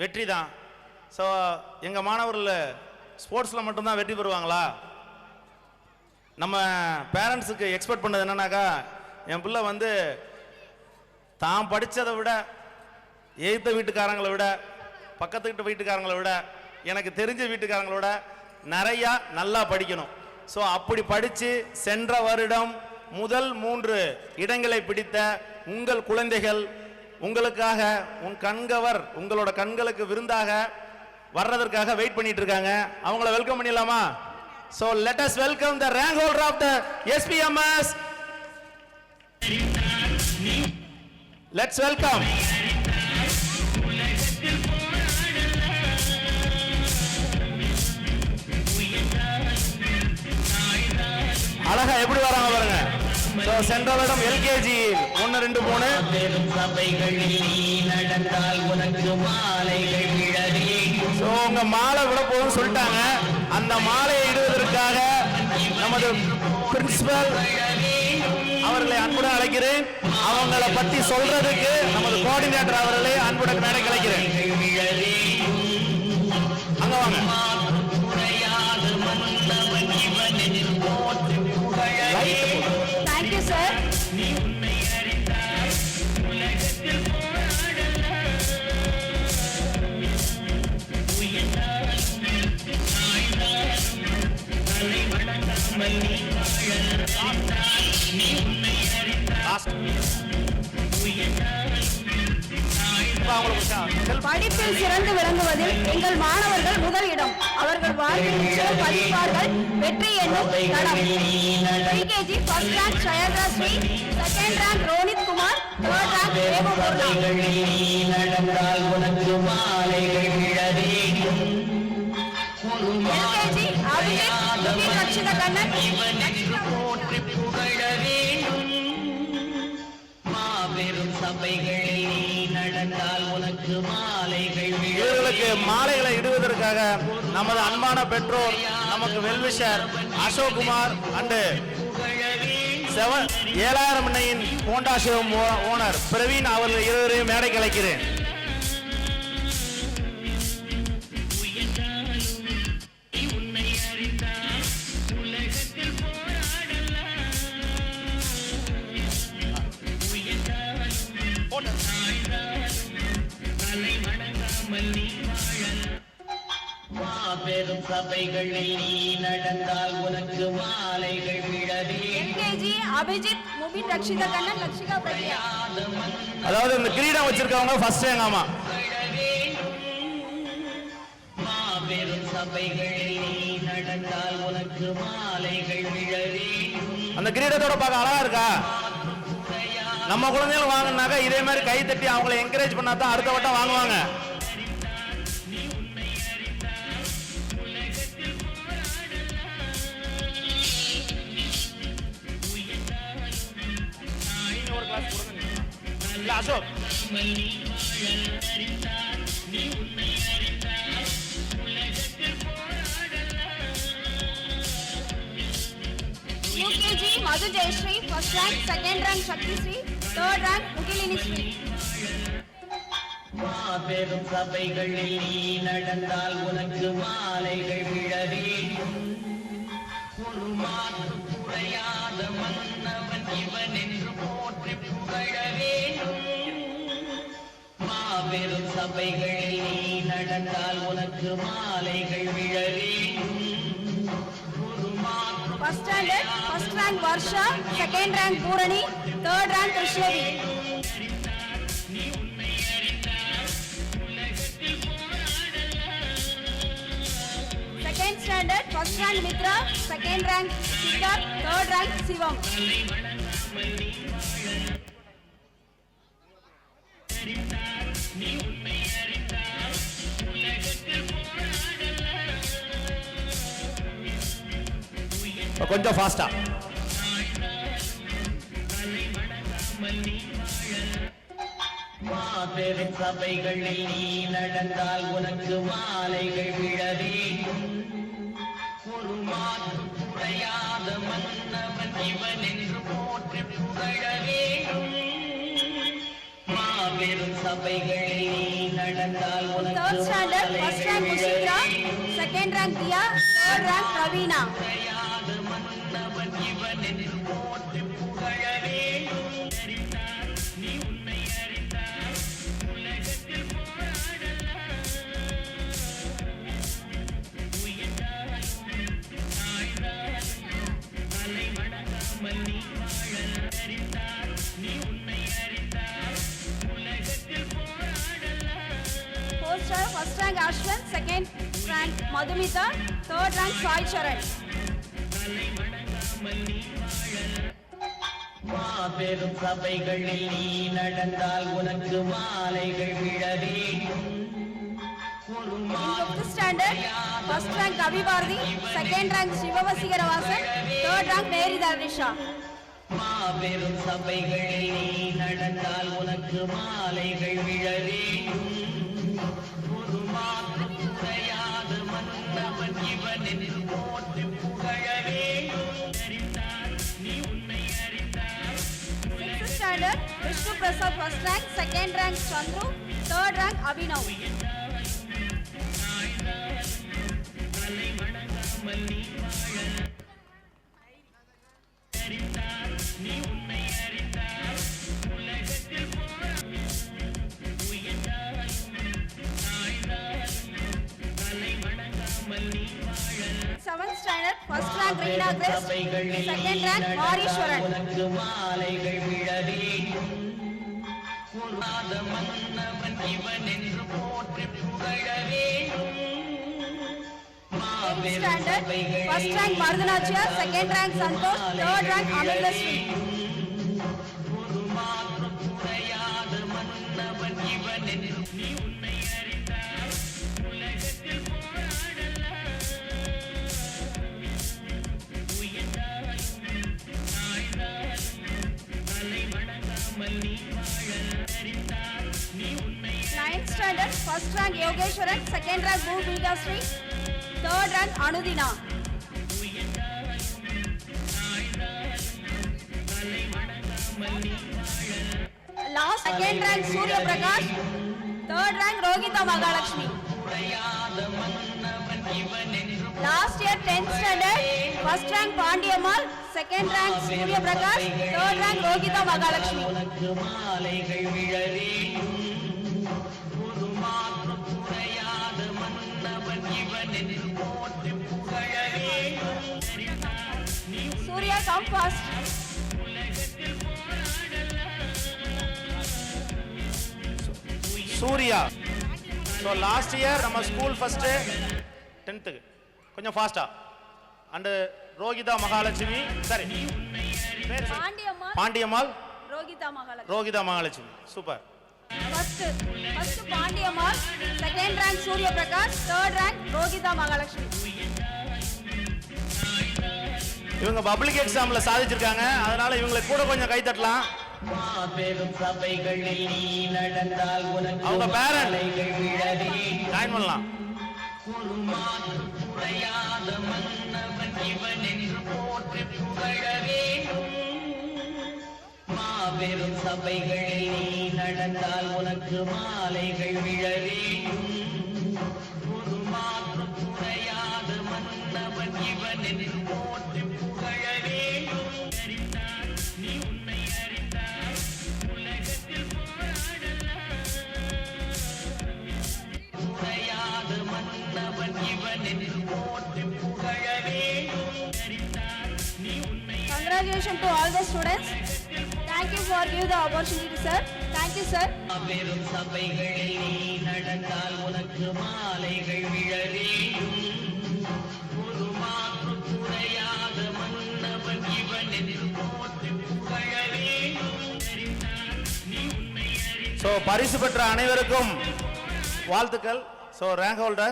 வெற்றி தான். ஸோ எங்கள் மாணவர்கள் ஸ்போர்ட்ஸில் மட்டும்தான் வெற்றி பெறுவாங்களா? நம்ம பேரண்ட்ஸுக்கு எக்ஸ்பெக்ட் பண்ணது என்னன்னாக்கா என் பிள்ளை வந்து தான் படித்ததை விட எய்த்த வீட்டுக்காரங்களை விட பக்கத்து வீட்டு வீட்டுக்காரங்களை விட எனக்கு தெரிஞ்ச வீட்டுக்காரங்களோட விட நிறையா நல்லா படிக்கணும். ஸோ அப்படி படித்து சென்ற வருடம் முதல் மூன்று இடங்களை பிடித்த உங்கள் குழந்தைகள் உங்களுக்காக உன் கண்கவர் உங்களோட கண்களுக்கு விருந்தாக வர்றதற்காக வெயிட் பண்ணிட்டு இருக்காங்க அவங்கள வெல்கம் பண்ணிடலாமா? So let us welcome the rank holder of the SPMS let's welcome அழகா எப்படி வராங்க பாருங்க. ஸோ சென்ற வருடம் எல்கேஜி ஒன்று ரெண்டு மூணு. பெரும் சபைகளில் நீ நடந்தால் உனக்கு மாலைகள் விழவே. ஸோ உங்க மாலை விட போகும்னு சொல்லிட்டாங்க. அந்த மாலையை இடுவதற்காக நமது பிரின்சிபல் அவர்களை அன்புடன் அழைக்கிறேன். அவங்கள பத்தி சொல்றதுக்கு நமது கோஆர்டினேட்டர் அவர்களை அன்புடன் மேடைக்கு அழைக்கிறேன். படிப்பில் சிறந்து விளங்குவதில் எங்கள் மாணவர்கள் முதல் இடம் அவர்கள் வாழ்வில் நிச்சயம் பதிப்பார்கள் வெற்றி என்னும் தடம். LKG first rank Shayathra Shri second rank Ronith Kumar third rank Devapoorna நடந்தால் உனக்கு மாலைகள் விழவே. இவர்களுக்கு மாலைகளை இடுவதற்காக நமது அன்பான பெற்றோர் நமக்கு well-wisher Ashok Kumar and seven ஏழாயிரம் அன்னையின் ஹோண்டா ஓனர் பிரவீன் அவர்கள் இருவரையும் மேடைக்கு மாபெரும் சபைகளில் நீ நடந்தால் உனக்கு மாலைகள் விழவே. அபிஜித் முபின் ரட்சித கண்ணன் லட்சிகா பிரக்யா அதாவது இந்த கிரீடம் வச்சிருக்கவங்க ஃபர்ஸ்ட் எங்க ஆமா மாபெரும் சபைகளில் நீ நடந்தால் உனக்கு மாலைகள் விழவே. அந்த கிரீடத்தோட பார்க்க அழகா இருக்கா? நம்ம குழந்தைகள் வாங்கினாக்கா இதே மாதிரி கை தட்டி அவங்கள என்கரேஜ் பண்ணா தான் அடுத்த வட்டம் வாங்குவாங்க. இல்ல Ashok. UKG Madhu Jayashree first rank second rank Shakthi Shri third rank Mugilini மாபெரும் சபைகளில் நீ நடந்தால் உனக்கு மாலைகள் விழவே ஒரு மாற்று குறையாத மன்னவன் இவன் என்று போற்றி புகழ வேண்டும். மாபெரும் சபைகளில் நீ நடந்தால் உனக்கு மாலைகள் விழ வேண்டும். First standard first rank Varsha second rank Poorani third rank Krishnavi second standard first rank Mithra second rank Siddharth third rank Sivam கொஞ்சம் ஃபாஸ்டா மாபெரும் சபைகளில் நீ நடந்தால் உனக்கு மாலைகள் விழ வேண்டும். ஒரு மாற்று குறையாத மன்னவன் இவன் என்று போற்றி புகழ வேண்டும். மாபெரும் சபைகளில் நீ நடந்தால் உனக்கு Mushitra, second rank Dia, third rank Pravina. மாலையாது மன்னவன் இவன் என்று போற்றி புகழ வேண்டும் மாபெரும் சபைகளில் நீ நடந்தால் உனக்கு மாலைகள் விழ வேண்டும் first rank Kavi Bharati, second rank Shivavasigara Vasan, third rank Mary Dharisha. மாபெரும் சபைகளில் நீ நடந்தால் உனக்கு மாலைகள் விழ வேண்டும் ஒரு மன்னவன் இவன் என்று போற்றி Prasad first rank second rank Chandru third rank Abhinav seventh standard first rank Reena Grace second rank Mariswaran உனக்கு மாலைகள் விழவே மாத மன்னவன் இவன் என்று போற்றி புகழ standard, first rank Mardhanachya, second rank Santosh, third rank Amindasri. ஒரு மாற்றம் குறையாத மன்னவன் இவன் என்று நீ உன்னை Ninth standard, first rank Yogeshwaran, second rank Bhu Sri, third rank Anudina. தலை வணங்காமல் நீ வாழலாம் Last second rank Surya Prakash, third rank Rohita Mahalakshmi. குறையாத மன்னவன் இவன் என்று Last year 10th standard, first rank Surya come first. Surya. So last year நம்ம school first டென்த்துக்கு கொஞ்சம் ஃபாஸ்டா அண்டு ரோகிதா மகாலட்சுமி சரி Pandiyammal. Rohita Mahalakshmi. Super Pandiyamal, second rank Surya Prakash, third rank Rohita Mahalakshmi. இவங்க பப்ளிக் எக்ஸாம்ல சாதிச்சிருக்காங்க. அதனால இவங்களை கூட கொஞ்சம் கை தட்டலாம் அவங்க வேண்டும் ஜாயின் பண்ணலாம். ஒரு மாற்றம் குறையாத மன்னவன் இவன் என்று போற்றி புகழ வேண்டும் மாபெரும் சபைகளில் நீ நடந்தால் உனக்கு மாலைகள் விழ வேண்டும் ஒரு மாற்றம் குறையாத மன்னவன் இவன் என்று போற்றி புகழ வேண்டும் அறிந்தார் நீ உன்னை அறிந்தார் உலகத்தில் போராடலாம். குறையாத மன்னவன் இவன் என்று போற்றி புகழ வேண்டும் அறிந்தார் நீ உன்னை Congratulations to all the students. For giving the opportunity, sir. Thank you, sir. பெரும் சபைகளில் நீ நடந்தால் உனக்கு மாலைகள் விழ வேண்டும் ஒரு மாற்றம் குறையாத மன்னவன் இவன் என்று போற்றி ஸோ பரிசு பெற்ற அனைவருக்கும் வாழ்த்துக்கள் ஸோ ரேங்க் ஹோல்டர்ஸ்